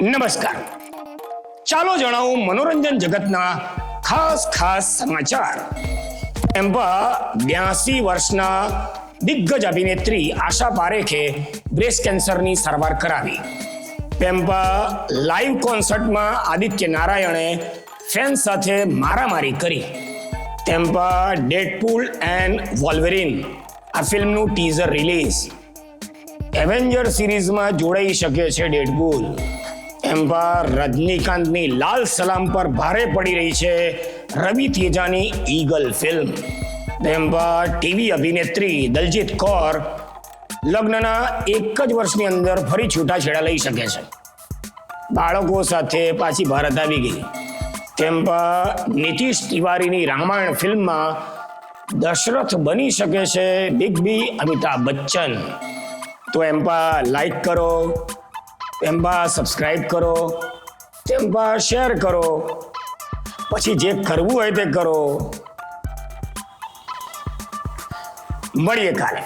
નમસ્કાર. ચાલો જણાવું મનોરંજન જગતના ખાસ ખાસ સમાચાર. એમ્બા બ્યાસી વર્ષના દિગ્ગજ અભિનેત્રી આશા પારેખે બ્રેસ્ટ કેન્સરની સારવાર કરાવી. પેમ્પા લાઈવ કોન્સર્ટમાં આદિત્ય નારાયણે ફેન્સ સાથે મારામારી કરી. ટેમ્પા ડેડપુલ એન્ડ વોલ્વેરિન, આ ફિલ્મનું ટીઝર રિલીઝ. એવેન્જર સિરીઝમાં જોડાઈ શકે છે ડેડપૂલ. એમ્પા રજનીકાંતની લાલ સલામ પર ભારે પડી રહી છે રવિ તેજાની ઈગલ ફિલ્મ. એમ્પા ટીવી અભિનેત્રી દલજીત કૌર લગ્નના એક જ વર્ષની અંદર ફરી છૂટાછેડા લઈ શકે છે. બાળકો સાથે પાછી ભારત આવી ગઈ. તેમ પણ નીતિશ તિવારીની રામાયણ ફિલ્મમાં દશરથ બની શકે છે બિગ બી અમિતાભ બચ્ચન. તો એમ પણ લાઈક કરો એમ પણ સબસ્ક્રાઈબ કરો તેમ પણ શેર કરો. પછી જે કરવું હોય તે કરો. મળીએ કાલે.